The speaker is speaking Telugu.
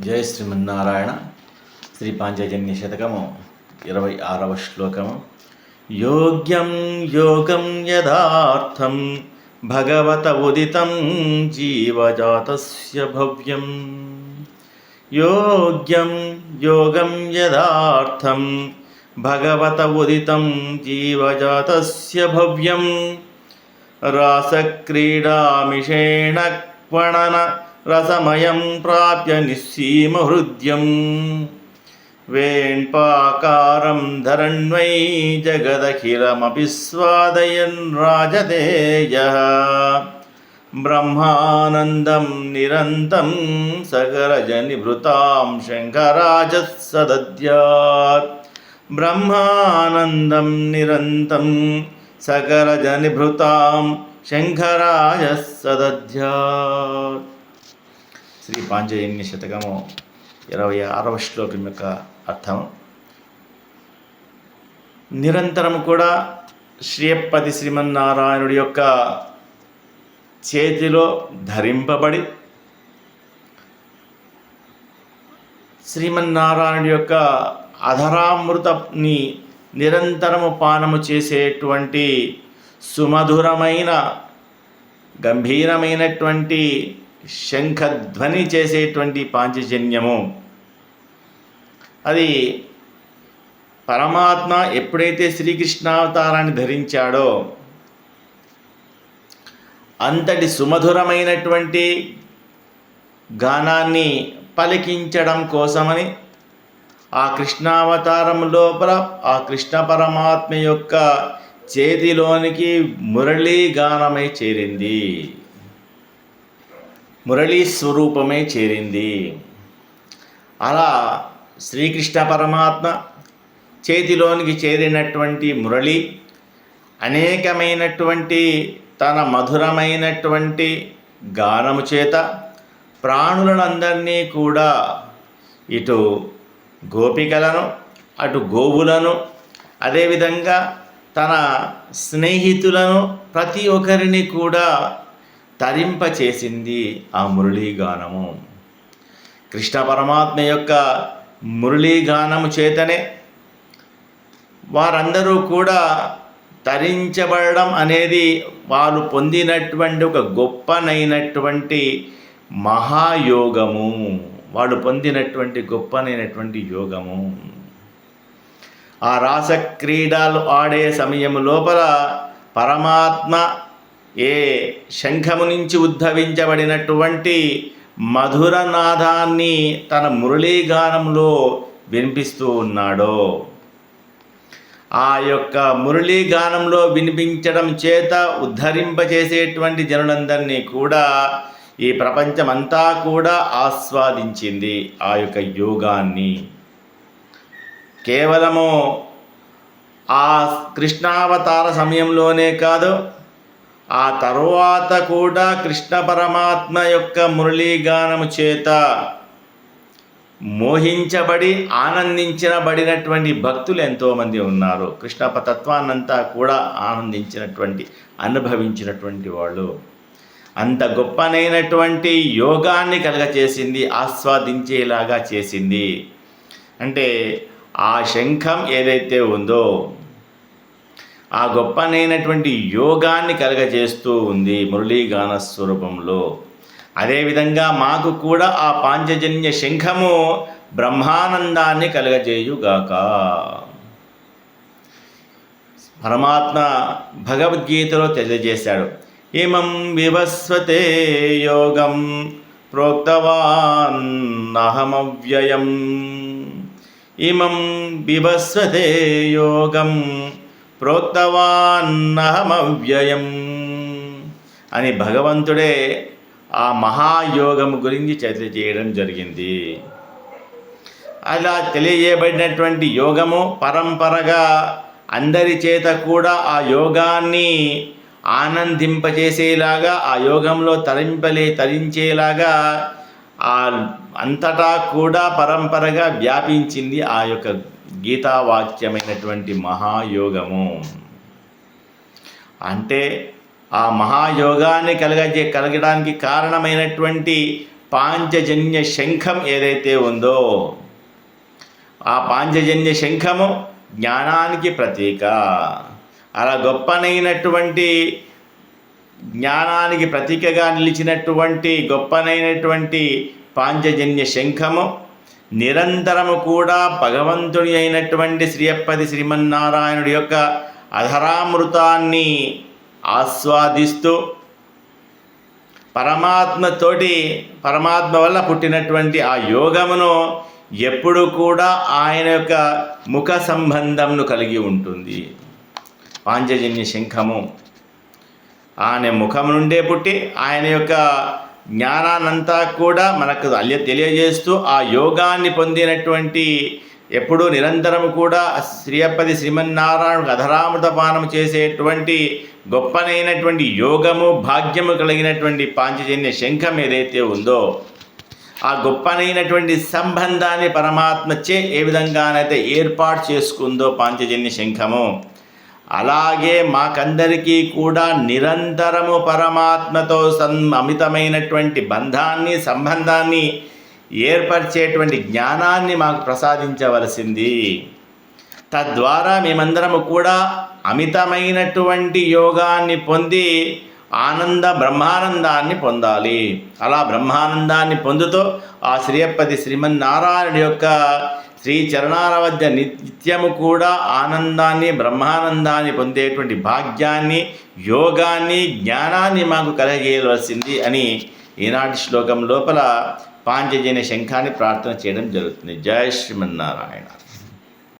జయ శ్రీమన్నారాయణ. శ్రీ పాంచజన్య శతకము ఇరవై ఆరవ శ్లోకము. యోగ్యం యోగం యథార్థం భగవత ఉదితం జీవజాతస్య భవ్యం. యోగ్యం యోగం యథార్థం భగవత ఉదితం జీవజాతస్య భవ్యం. రాసక్రీడామిషేణ క్వణన రసమయం ప్రాప్య నిస్సీమహృద్యం వేణ్పాకారం ధరణ్వై జగదఖిలమపి స్వాదయన్ రాజదేయ బ్రహ్మానందం నిరంతం సగరజనిభృతాం శంకరాజసద్యాత్ బ్రహ్మానందం నిరంతం సకరజనిభృతాం శంకరాయ శ్రీ పాంచజన్య శతకము ఇరవై ఆరవ శ్లోకం యొక్క అర్థం. నిరంతరం కూడా శ్రీయప్పతి శ్రీమన్నారాయణుడి యొక్క చేతిలో ధరింపబడి శ్రీమన్నారాయణుడి యొక్క అధరామృతని నిరంతరము పానము చేసేటువంటి సుమధురమైన గంభీరమైనటువంటి శంఖధ్వని చేసేటువంటి పాంచజన్యము. అది పరమాత్మ ఎప్పుడైతే శ్రీకృష్ణావతారాన్ని ధరించాడో అంతటి సుమధురమైనటువంటి గానాన్ని పలికించడం కోసమని ఆ కృష్ణావతారం లోపల ఆ కృష్ణ పరమాత్మ యొక్క చేతిలోనికి మురళీ గానమై చేరింది. మురళీ స్వరూపమే చేరింది. అలా శ్రీకృష్ణ పరమాత్మ చేతిలోనికి చేరినటువంటి మురళి అనేకమైనటువంటి తన మధురమైనటువంటి గానము చేత ప్రాణులందరినీ కూడా ఇటు గోపికలను అటు గోవులను అదేవిధంగా తన స్నేహితులను ప్రతి ఒక్కరిని కూడా తరింపచేసింది ఆ మురళీగానము. కృష్ణ పరమాత్మ యొక్క మురళీగానము చేతనే వారందరూ కూడా తరించబడడం అనేది వాళ్ళు పొందినటువంటి ఒక గొప్పనైనటువంటి మహాయోగము. వాళ్ళు పొందినటువంటి గొప్పనైనటువంటి యోగము. ఆ రాసక్రీడలు ఆడే సమయం లోపల పరమాత్మ ఏ శంఖము నుంచి ఉద్భవించబడినటువంటి మధుర నాదాన్ని తన మురళీగానంలో వినిపిస్తూ ఉన్నాడో. ఆ యొక్క మురళీగానంలో వినిపించడం చేత ఉద్ధరింపచేసేటువంటి జనులందరినీ కూడా ఈ ప్రపంచమంతా కూడా ఆస్వాదించింది ఆ యొక్క యోగాన్ని. కేవలము ఆ కృష్ణావతార సమయంలోనే కాదు ఆ తరువాత కూడా కృష్ణ పరమాత్మ యొక్క మురళీగానము చేత మోహించబడి ఆనందించబడినటువంటి భక్తులు ఎంతోమంది ఉన్నారు. కృష్ణ తత్వాన్నంతా కూడా ఆనందించినటువంటి అనుభవించినటువంటి వాళ్ళు. అంత గొప్పనైనటువంటి యోగాన్ని కలగచేసింది ఆస్వాదించేలాగా చేసింది. అంటే ఆ శంఖం ఏదైతే ఉందో ఆ గొప్పనైనటువంటి యోగాన్ని కలగజేస్తూ ఉంది మురళీగాన స్వరూపంలో. అదేవిధంగా మాకు కూడా ఆ పాంచజన్య శంఖము బ్రహ్మానందాన్ని కలగజేయుగాక. పరమాత్మ భగవద్గీతలో తెలియజేశాడు. ఇమం వివస్వతే యోగం ప్రోక్తవాన్నహమవ్యయం ఇమం వివస్వతే యోగం ప్రోక్తవాన్నహమవ్యయం అని భగవంతుడే ఆ మహాయోగము గురించి చర్చ చేయడం జరిగింది. అలా తెలియజేయబడినటువంటి యోగము పరంపరగా అందరి చేత కూడా ఆ యోగాన్ని ఆనందింపజేసేలాగా ఆ యోగంలో తరింపలే తరించేలాగా ఆ అంతటా కూడా పరంపరగా వ్యాపించింది ఆ యొక్క గీతావాక్యమైనటువంటి మహాయోగము. అంటే ఆ మహాయోగాన్ని కలగజే కలగడానికి కారణమైనటువంటి పాంచజన్య శంఖం ఏదైతే ఉందో ఆ పాంచజన్య శంఖము జ్ఞానానికి ప్రతీక. అలా గొప్పనైనటువంటి జ్ఞానానికి ప్రతీకగా నిలిచినటువంటి గొప్పనైనటువంటి పాంచజన్య శంఖము నిరంతరము కూడా భగవంతుని అయినటువంటి శ్రీయప్పది శ్రీమన్నారాయణుడి యొక్క అధరామృతాన్ని ఆస్వాదిస్తూ పరమాత్మతోటి పరమాత్మ వల్ల పుట్టినటువంటి ఆ యోగమును ఎప్పుడు కూడా ఆయన యొక్క ముఖ సంబంధంను కలిగి ఉంటుంది. పాంచజన్య శంఖము. ఆయన ముఖం నుండే పుట్టి ఆయన యొక్క జ్ఞానాన్నంతా కూడా మనకు అల్య తెలియజేస్తూ ఆ యోగాన్ని పొందినటువంటి ఎప్పుడూ నిరంతరం కూడా శ్రీయప్పది శ్రీమన్నారాయణ అధరామృత పానం చేసేటువంటి గొప్పనైనటువంటి యోగము భాగ్యము కలిగినటువంటి పాంచజన్య శంఖం ఏదైతే ఉందో ఆ గొప్పనైనటువంటి సంబంధాన్ని పరమాత్మచే ఏ విధంగానైతే ఏర్పాటు చేసుకుందో పాంచజన్య శంఖము. అలాగే మాకందరికీ కూడా నిరంతరము పరమాత్మతో సం అమితమైనటువంటి బంధాన్ని సంబంధాన్ని ఏర్పరిచేటువంటి జ్ఞానాన్ని మాకు ప్రసాదించవలసింది. తద్వారా మేమందరము కూడా అమితమైనటువంటి యోగాన్ని పొంది ఆనంద బ్రహ్మానందాన్ని పొందాలి. అలా బ్రహ్మానందాన్ని పొందుతూ ఆ శ్రీయప్పతి శ్రీమన్నారాయణ యొక్క శ్రీ చరణాల వద్ద నిత్యము కూడా ఆనందాన్ని బ్రహ్మానందాన్ని పొందేటువంటి భాగ్యాన్ని యోగాన్ని జ్ఞానాన్ని మాకు కలగజేయవలసింది అని ఈనాటి శ్లోకం లోపల పాంచజన్య శంఖాన్ని ప్రార్థన చేయడం జరుగుతుంది. జయ శ్రీమన్నారాయణ.